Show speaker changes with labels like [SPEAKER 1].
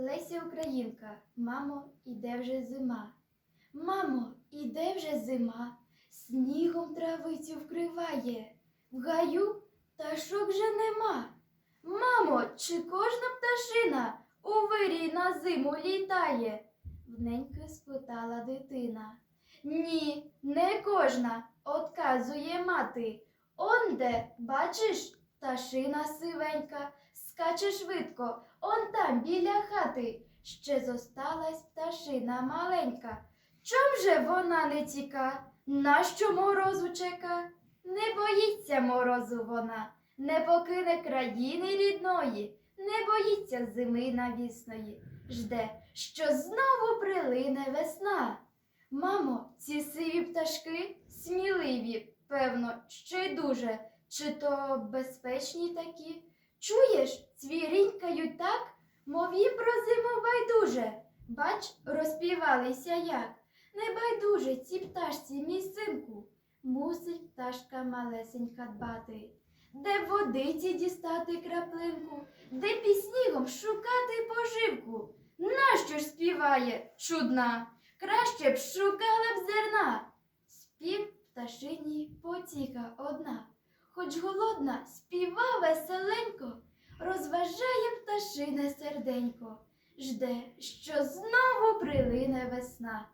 [SPEAKER 1] Леся Українка, мамо, іде вже зима. Мамо, іде вже зима, снігом травицю вкриває. В гаю пташок же нема. Мамо, чи кожна пташина у вирій на зиму літає? Вненько спитала дитина. Ні, не кожна, отказує мати. Онде, бачиш, пташина сивенька, скаче швидко, он там біля хати. Ще зосталась пташина маленька. Чом же вона не тіка? Нащо морозу чека? Не боїться морозу вона, не покине країни рідної, не боїться зими навісної, жде, що знову прилине весна. Мамо, ці сиві пташки сміливі, певно, ще й дуже, чи то безпечні такі. Чуєш, цвірінькають так, мов їм про зиму байдуже. Бач, розпівалися як. Не байдуже ці пташці, мій синку. Мусить пташка малесенька дбати. Де водиці дістати краплинку, де під снігом шукати поживку. Нащо ж співає чудна? Краще б шукала б зерна. Спів пташині потіка одна, хоч голодна, співа веселенько, розважає пташине серденько, жде, що знову прилине весна.